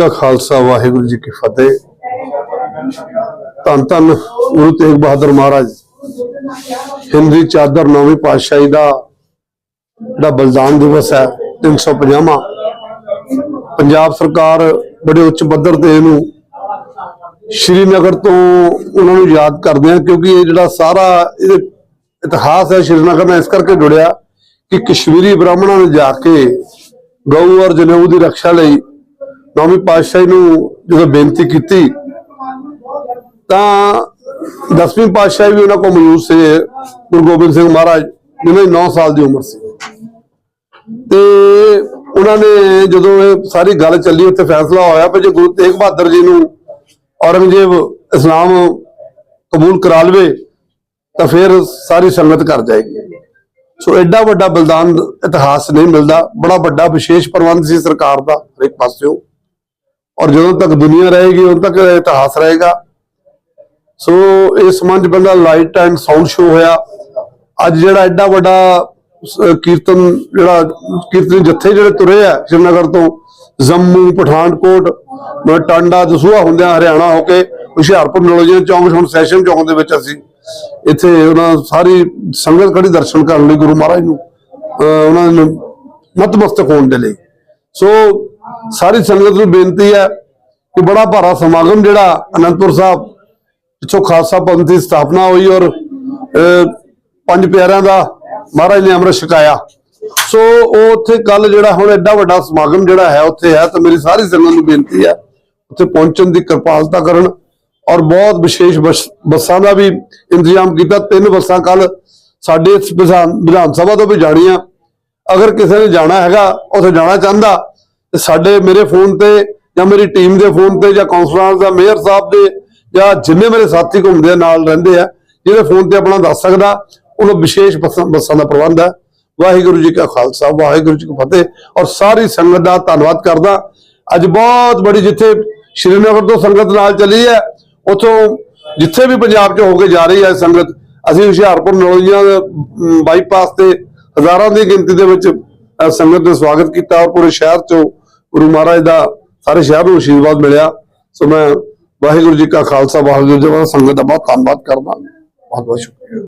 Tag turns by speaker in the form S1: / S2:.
S1: ਕਾ ਖਾਲਸਾ, ਵਾਹਿਗੁਰੂ ਜੀ ਕੀ ਫਤਿਹ। ਧੰਨ ਧੰਨ ਗੁਰੂ ਤੇਗ ਬਹਾਦਰ ਮਹਾਰਾਜ। ਹਿੰਦਰੀ ਚਾਦਰ ਨੌਵੀਂ ਪਾਤਸ਼ਾਹੀ ਦਾ ਜਿਹੜਾ ਬਲਿਦਾਨ ਦਿਵਸ ਹੈ 350ਵਾਂ ਪੰਜਾਬ ਸਰਕਾਰ ਬੜੇ ਉੱਚ ਪੱਧਰ ਤੇ ਇਹਨੂੰ ਸ਼੍ਰੀਨਗਰ ਤੋਂ ਉਹਨਾਂ ਨੂੰ ਯਾਦ ਕਰਦੇ ਆ, ਕਿਉਂਕਿ ਇਹ ਜਿਹੜਾ ਸਾਰਾ ਇਹਦੇ ਇਤਿਹਾਸ ਹੈ ਸ਼੍ਰੀਨਗਰ ਨਾਲ ਇਸ ਕਰਕੇ ਜੁੜਿਆ ਕਿ ਕਸ਼ਮੀਰੀ ਬ੍ਰਾਹਮਣਾਂ ਨੇ ਜਾ ਕੇ ਗਊ ਔਰ ਜਨੇਊ ਦੀ ਰੱਖਿਆ ਲਈ ਨੌਵੀਂ ਪਾਤਸ਼ਾਹੀ ਨੂੰ ਜਦੋਂ ਬੇਨਤੀ ਕੀਤੀ, ਤਾਂ ਦਸਵੀਂ ਪਾਤਸ਼ਾਹੀ ਵੀ ਉਹਨਾਂ ਕੋਲ ਮੌਜੂਦ ਸੀ ਗੁਰੂ ਗੋਬਿੰਦ ਸਿੰਘ ਮਹਾਰਾਜ ਜਿਹਨਾਂ ਦੀ 9 ਸਾਲ ਦੀ ਉਮਰ ਸੀ। ਤੇ ਉਹਨਾਂ ਨੇ ਜਦੋਂ ਇਹ ਸਾਰੀ ਗੱਲ ਚੱਲੀ, ਉੱਥੇ ਫੈਸਲਾ ਹੋਇਆ ਕਿ ਜੇ ਗੁਰੂ ਤੇਗ ਬਹਾਦਰ ਜੀ ਨੂੰ ਔਰੰਗਜ਼ੇਬ ਇਸਲਾਮ ਕਬੂਲ ਕਰਾ ਲਵੇ, ਤਾਂ ਫਿਰ ਸਾਰੀ ਸੰਗਤ ਕਰ ਜਾਏਗੀ। ਸੋ ਐਡਾ ਵੱਡਾ ਬਲਿਦਾਨ ਇਤਿਹਾਸ ਨਹੀਂ ਮਿਲਦਾ। ਬੜਾ ਵੱਡਾ ਵਿਸ਼ੇਸ਼ ਪ੍ਰਬੰਧ ਸੀ ਸਰਕਾਰ ਦਾ, ਹਰੇਕ ਇੱਕ ਪਾਸਿਓਂ। ਔਰ ਜਦੋਂ ਤੱਕ ਦੁਨੀਆ ਰਹੇਗੀ, ਉਦੋਂ ਤੱਕ ਇਤਿਹਾਸ ਰਹੇਗਾ। ਸੋ ਇਸ ਸੰਬੰਧ ਬੰਦਾ ਲਾਈਟ ਐਂਡ ਸਾਊਂਡ ਸ਼ੋ ਹੋਇਆ। ਅੱਜ ਜਿਹੜਾ ਐਡਾ ਵੱਡਾ ਕੀਰਤਨ ਜਿਹੜਾ, ਕੀਰਤਨ ਜੱਥੇ ਜਿਹੜੇ ਤੁਰੇ ਆ ਸ਼੍ਰੀਨਗਰ ਤੋਂ, ਜੰਮੂ, ਪਠਾਨਕੋਟ ਟਾਂਡਾ, ਦਸੂਹਾ ਹੁੰਦਿਆਂ ਹਰਿਆਣਾ ਹੋ ਕੇ, ਹੁਸ਼ਿਆਰਪੁਰ, ਨਲੋਜੀਆਂ ਚੌਂਕ, ਹੁਣ ਸੈਸ਼ਨ ਚੌਂਕ ਦੇ ਵਿੱਚ ਅਸੀਂ ਇੱਥੇ ਉਹਨਾਂ ਸਾਰੀ ਸੰਗਤ ਖੜੀ ਦਰਸ਼ਨ ਕਰਨ ਲਈ ਗੁਰੂ ਮਹਾਰਾਜ ਨੂੰ, ਅਹ ਉਹਨਾਂ ਨੂੰ ਮਤਮਸਤਕ ਹੋਣ ਦੇ ਲਈ। ਸੋ ਸਾਰੀ ਸੰਗਤ ਨੂੰ ਬੇਨਤੀ ਹੈ ਕਿ ਬੜਾ ਭਾਰਾ ਸਮਾਗਮ ਜਿਹੜਾ ਅਨੰਦਪੁਰ ਸਾਹਿਬ ਪਿੱਛੋਂ ਖਾਲਸਾ ਪੰਥ ਦੀ ਸਥਾਪਨਾ ਹੋਈ ਔਰ ਪੰਜ ਪਿਆਰਿਆਂ ਦਾ ਮਹਾਰਾਜ ਨੇ ਅੰਮ੍ਰਿਤ ਛਕਾਇਆ। ਸੋ ਉਹ ਉੱਥੇ ਕੱਲ ਜਿਹੜਾ ਹੁਣ ਐਡਾ ਵੱਡਾ ਸਮਾਗਮ ਜਿਹੜਾ ਹੈ, ਉੱਥੇ ਹੈ ਤਾਂ ਮੇਰੀ ਸਾਰੀ ਸੰਗਤ ਨੂੰ ਬੇਨਤੀ ਹੈ ਉੱਥੇ ਪਹੁੰਚਣ ਦੀ ਕਿਰਪਾਲਤਾ ਕਰਨ ਔਰ ਬਹੁਤ ਵਿਸ਼ੇਸ਼ ਬੱਸ- ਬੱਸਾਂ ਦਾ ਵੀ ਇੰਤਜ਼ਾਮ ਕੀਤਾ। ਤਿੰਨ ਬੱਸਾਂ ਕੱਲ ਸਾਡੇ ਵਿਧਾਨ ਵਿਧਾਨ ਸਭਾ ਤੋਂ ਵੀ ਜਾਣੀਆਂ। ਅਗਰ ਕਿਸੇ ਨੇ ਜਾਣਾ ਹੈਗਾ, ਉੱਥੇ ਜਾਣਾ ਚਾਹੁੰਦਾ, ਤੇ ਸਾਡੇ ਮੇਰੇ ਫੋਨ ਤੇ ਜਾਂ ਮੇਰੀ ਟੀਮ ਦੇ ਫੋਨ ਤੇ ਜਾਂ ਕਾਉਂਸਲਰ ਦਾ ਮੇਅਰ ਸਾਹਿਬ ਦੇ ਜਾਂ ਜਿੰਨੇ ਮੇਰੇ ਸਾਥੀ ਘੁੰਮਦੇ ਆ, ਨਾਲ ਰਹਿੰਦੇ ਆ, ਜਿਹਦੇ ਫੋਨ ਤੇ ਆਪਣਾ ਦੱਸ ਸਕਦਾ, ਉਹਨੂੰ ਵਿਸ਼ੇਸ਼ ਬੱਸਾਂ ਬੱਸਾਂ ਦਾ ਪ੍ਰਬੰਧ ਹੈ। ਵਾਹਿਗੁਰੂ ਜੀ ਕਾ ਖਾਲਸਾ, ਵਾਹਿਗੁਰੂ ਜੀ ਕੀ ਫਤਿਹ। ਔਰ ਸਾਰੀ ਸੰਗਤ ਦਾ ਧੰਨਵਾਦ ਕਰਦਾ। ਅੱਜ ਬਹੁਤ ਬੜੀ ਜਿੱਥੇ ਸ਼੍ਰੀਨਗਰ ਤੋਂ ਸੰਗਤ ਨਾਲ ਚੱਲੀ ਹੈ, ਉਥੋਂ ਜਿੱਥੇ ਵੀ ਪੰਜਾਬ 'ਚ ਹੋ ਕੇ ਜਾ ਰਹੀ ਹੈ ਸੰਗਤ, ਅਸੀਂ ਹੁਸ਼ਿਆਰਪੁਰ ਨੌਲੀਆਂ ਬਾਈਪਾਸ ਤੇ ਹਜ਼ਾਰਾਂ ਦੀ ਗਿਣਤੀ ਦੇ ਵਿੱਚ ਸੰਗਤ ਨੇ ਸਵਾਗਤ ਕੀਤਾ ਔਰ ਪੂਰੇ ਸ਼ਹਿਰ 'ਚੋਂ ਗੁਰੂ ਮਹਾਰਾਜ ਦਾ ਸਾਰੇ ਸ਼ਹਿਰ ਨੂੰ ਆਸ਼ੀਰਵਾਦ ਮਿਲਿਆ। ਸੋ ਮੈਂ ਵਾਹਿਗੁਰੂ ਜੀ ਕਾ ਖਾਲਸਾ, ਵਾਹਿਗੁਰੂ ਜੀ ਕੀ ਸੰਗਤ ਦਾ ਬਹੁਤ ਧੰਨਵਾਦ ਕਰਦਾ। ਬਹੁਤ ਬਹੁਤ ਸ਼ੁਕਰੀਆ।